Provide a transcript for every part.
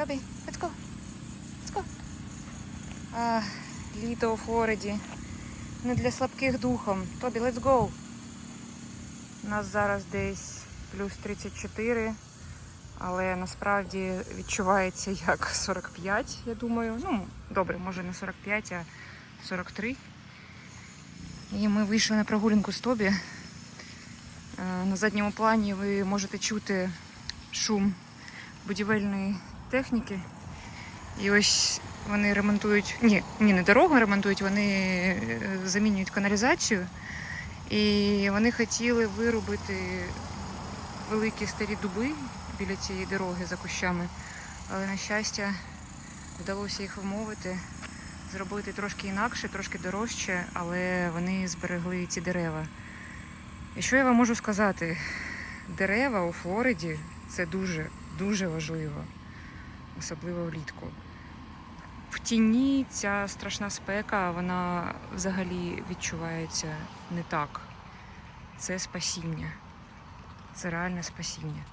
Тобі, let's go. Let's go. А, літо у Флориді. Не для слабких духом. Тобі, let's go. У нас зараз десь плюс 34, але насправді відчувається як 45, я думаю. Ну, добре, може не 45, а 43. І ми вийшли на прогулянку з Тобі. Е, На задньому плані ви можете чути шум будівельної техніки. І ось вони ремонтують. Ні, ні, не дорогу ремонтують, вони е, замінюють каналізацію. І вони хотіли вирубити великі старі дуби біля цієї дороги за кущами. Але, на щастя, вдалося їх вмовити, зробити трошки інакше, трошки дорожче, але вони зберегли ці дерева. І що я вам можу сказати? Дерева у Флориді це дуже, дуже важливо, особливо влітку. В тіні ця страшна спека, вона взагалі відчувається не так. Це спасіння. Це реальне спасіння.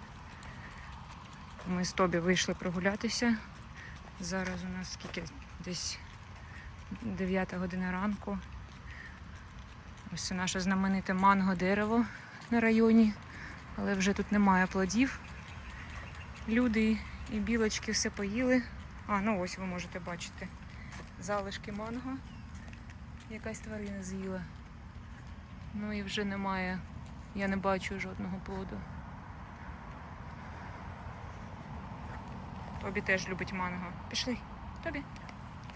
Ми з Тобі вийшли прогулятися. Зараз у нас скільки? Десь 9 година ранку. Ось це наше знамените манго дерево на районі, але вже тут немає плодів. Люди і білочки все поїли. А, ну ось ви можете бачити залишки манго. Якась тварина з'їла. Ну і вже немає. Я не бачу жодного плоду. Тобі теж любить манго. Пішли. Тобі.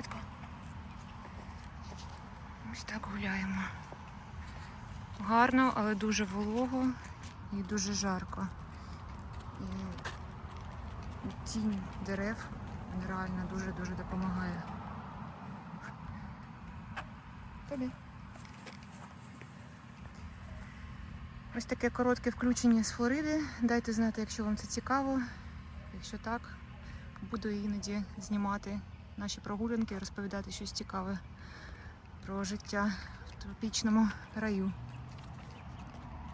Go. Ось так гуляємо. Гарно, але дуже волого і дуже жарко. І тінь дерев він реально дуже-дуже допомагає. Тобі. Ось таке коротке включення з Флориди. Дайте знати, якщо вам це цікаво. Якщо так, буду іноді знімати наші прогулянки і розповідати щось цікаве про життя в тропічному раю.